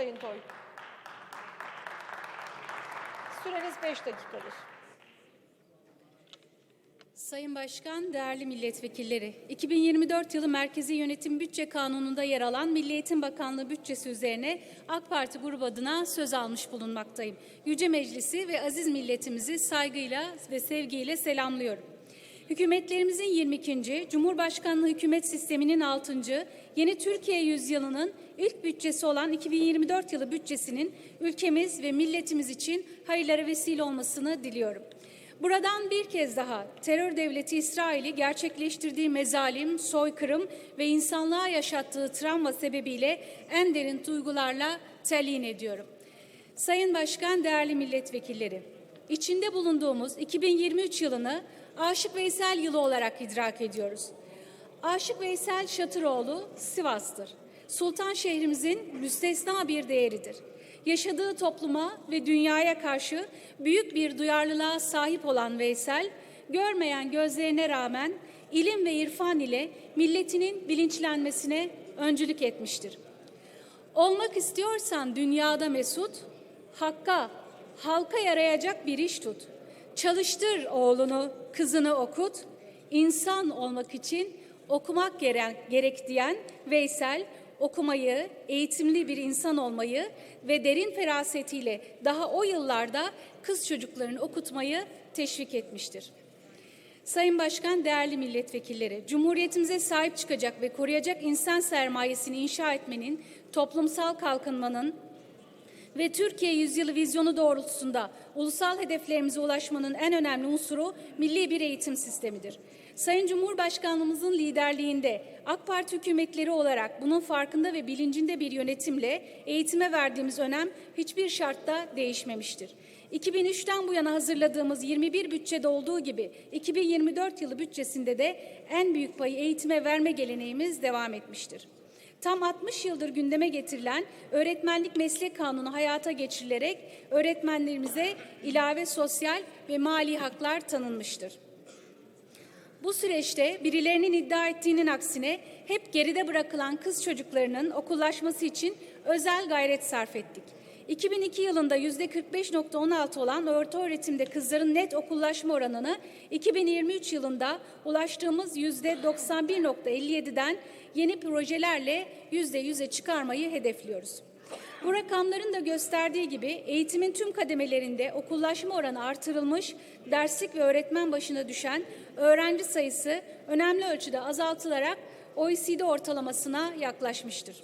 Sayın Toy. Süreniz 5 dakikadır. Sayın Başkan, değerli milletvekilleri, 2024 yılı Merkezi Yönetim Bütçe Kanunu'nda yer alan Milli Eğitim Bakanlığı bütçesi üzerine AK Parti grubu adına söz almış bulunmaktayım. Yüce Meclisi ve aziz milletimizi saygıyla ve sevgiyle selamlıyorum. Hükümetlerimizin 22. Cumhurbaşkanlığı hükümet sisteminin 6. Yeni Türkiye yüzyılının ilk bütçesi olan 2024 yılı bütçesinin ülkemiz ve milletimiz için hayırlara vesile olmasını diliyorum. Buradan bir kez daha terör devleti İsrail'i gerçekleştirdiği mezalim, soykırım ve insanlığa yaşattığı travma sebebiyle en derin duygularla telin ediyorum. Sayın Başkan, değerli milletvekilleri, içinde bulunduğumuz 2023 yılını Aşık Veysel yılı olarak idrak ediyoruz. Aşık Veysel Şatıroğlu Sivas'tır. Sultan şehrimizin müstesna bir değeridir. Yaşadığı topluma ve dünyaya karşı büyük bir duyarlılığa sahip olan Veysel, görmeyen gözlerine rağmen ilim ve irfan ile milletinin bilinçlenmesine öncülük etmiştir. Olmak istiyorsan dünyada mesut, hakka, halka yarayacak bir iş tut. Çalıştır oğlunu, kızını okut. İnsan olmak için okumak gerek, diyen Veysel, okumayı, eğitimli bir insan olmayı ve derin ferasetiyle daha o yıllarda kız çocuklarını okutmayı teşvik etmiştir. Sayın Başkan, değerli milletvekilleri, Cumhuriyetimize sahip çıkacak ve koruyacak insan sermayesini inşa etmenin, toplumsal kalkınmanın ve Türkiye Yüzyılı vizyonu doğrultusunda ulusal hedeflerimize ulaşmanın en önemli unsuru milli bir eğitim sistemidir. Sayın Cumhurbaşkanlığımızın liderliğinde AK Parti hükümetleri olarak bunun farkında ve bilincinde bir yönetimle eğitime verdiğimiz önem hiçbir şartta değişmemiştir. 2003'ten bu yana hazırladığımız 21 bütçede olduğu gibi 2024 yılı bütçesinde de en büyük payı eğitime verme geleneğimiz devam etmiştir. Tam 60 yıldır gündeme getirilen öğretmenlik meslek kanunu hayata geçirilerek öğretmenlerimize ilave sosyal ve mali haklar tanınmıştır. Bu süreçte birilerinin iddia ettiğinin aksine hep geride bırakılan kız çocuklarının okullaşması için özel gayret sarf ettik. 2002 yılında yüzde 45.16 olan orta öğretimde kızların net okullaşma oranını 2023 yılında ulaştığımız yüzde 91.57'den yeni projelerle yüzde yüze çıkarmayı hedefliyoruz. Bu rakamların da gösterdiği gibi eğitimin tüm kademelerinde okullaşma oranı artırılmış, derslik ve öğretmen başına düşen öğrenci sayısı önemli ölçüde azaltılarak OECD ortalamasına yaklaşmıştır.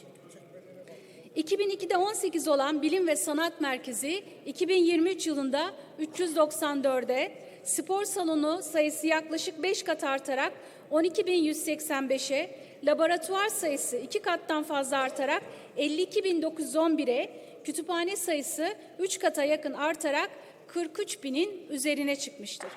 2002'de 18 olan Bilim ve Sanat Merkezi 2023 yılında 394'e, spor salonu sayısı yaklaşık 5 kat artarak 12.185'e, laboratuvar sayısı 2 kattan fazla artarak 52.911'e, kütüphane sayısı 3 kata yakın artarak 43.000'in üzerine çıkmıştır.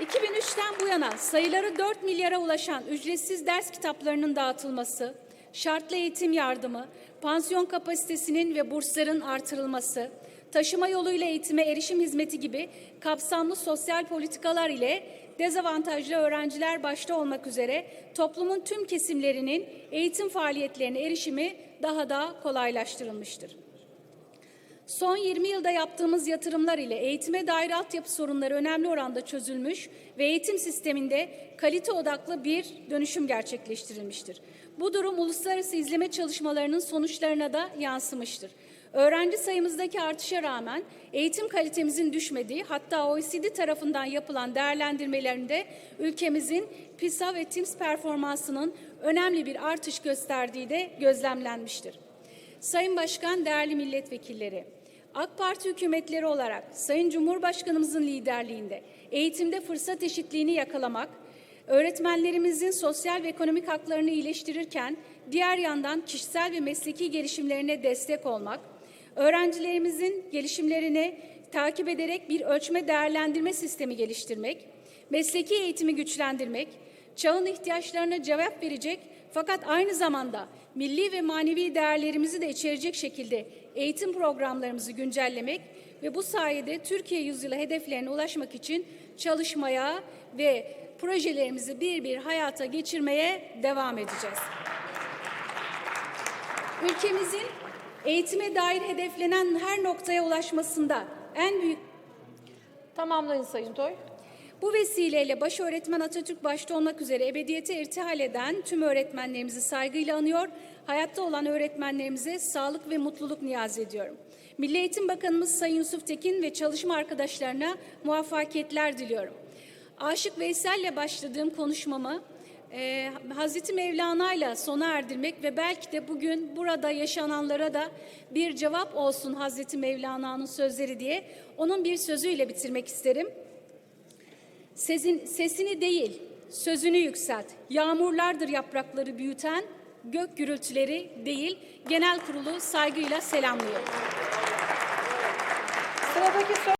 2003'ten bu yana sayıları 4 milyara ulaşan ücretsiz ders kitaplarının dağıtılması, şartlı eğitim yardımı, pansiyon kapasitesinin ve bursların artırılması, taşıma yoluyla eğitime erişim hizmeti gibi kapsamlı sosyal politikalar ile dezavantajlı öğrenciler başta olmak üzere toplumun tüm kesimlerinin eğitim faaliyetlerine erişimi daha da kolaylaştırılmıştır. Son 20 yılda yaptığımız yatırımlar ile eğitime dair altyapı sorunları önemli oranda çözülmüş ve eğitim sisteminde kalite odaklı bir dönüşüm gerçekleştirilmiştir. Bu durum uluslararası izleme çalışmalarının sonuçlarına da yansımıştır. Öğrenci sayımızdaki artışa rağmen eğitim kalitemizin düşmediği hatta OECD tarafından yapılan değerlendirmelerinde ülkemizin PISA ve TIMSS performansının önemli bir artış gösterdiği de gözlemlenmiştir. Sayın Başkan, değerli milletvekilleri, AK Parti hükümetleri olarak Sayın Cumhurbaşkanımızın liderliğinde eğitimde fırsat eşitliğini yakalamak, öğretmenlerimizin sosyal ve ekonomik haklarını iyileştirirken diğer yandan kişisel ve mesleki gelişimlerine destek olmak, öğrencilerimizin gelişimlerini takip ederek bir ölçme değerlendirme sistemi geliştirmek, mesleki eğitimi güçlendirmek, çağın ihtiyaçlarına cevap verecek fakat aynı zamanda milli ve manevi değerlerimizi de içerecek şekilde eğitim programlarımızı güncellemek ve bu sayede Türkiye yüzyılı hedeflerine ulaşmak için çalışmaya ve projelerimizi bir bir hayata geçirmeye devam edeceğiz. Ülkemizin eğitime dair hedeflenen her noktaya ulaşmasında en büyük Tamamlayın Sayın Toy. Bu vesileyle baş öğretmen Atatürk başta olmak üzere ebediyete irtihal eden tüm öğretmenlerimizi saygıyla anıyor, hayatta olan öğretmenlerimize sağlık ve mutluluk niyaz ediyorum. Milli Eğitim Bakanımız Sayın Yusuf Tekin ve çalışma arkadaşlarına muvaffakiyetler diliyorum. Aşık Veysel'le başladığım konuşmamı e, Hazreti Mevlana'yla sona erdirmek ve belki de bugün burada yaşananlara da bir cevap olsun Hazreti Mevlana'nın sözleri diye onun bir sözüyle bitirmek isterim. Sesin, sesini değil, sözünü yükselt. Yağmurlardır yaprakları büyüten, gök gürültüleri değil. Genel kurulu saygıyla selamlıyorum. Sıradaki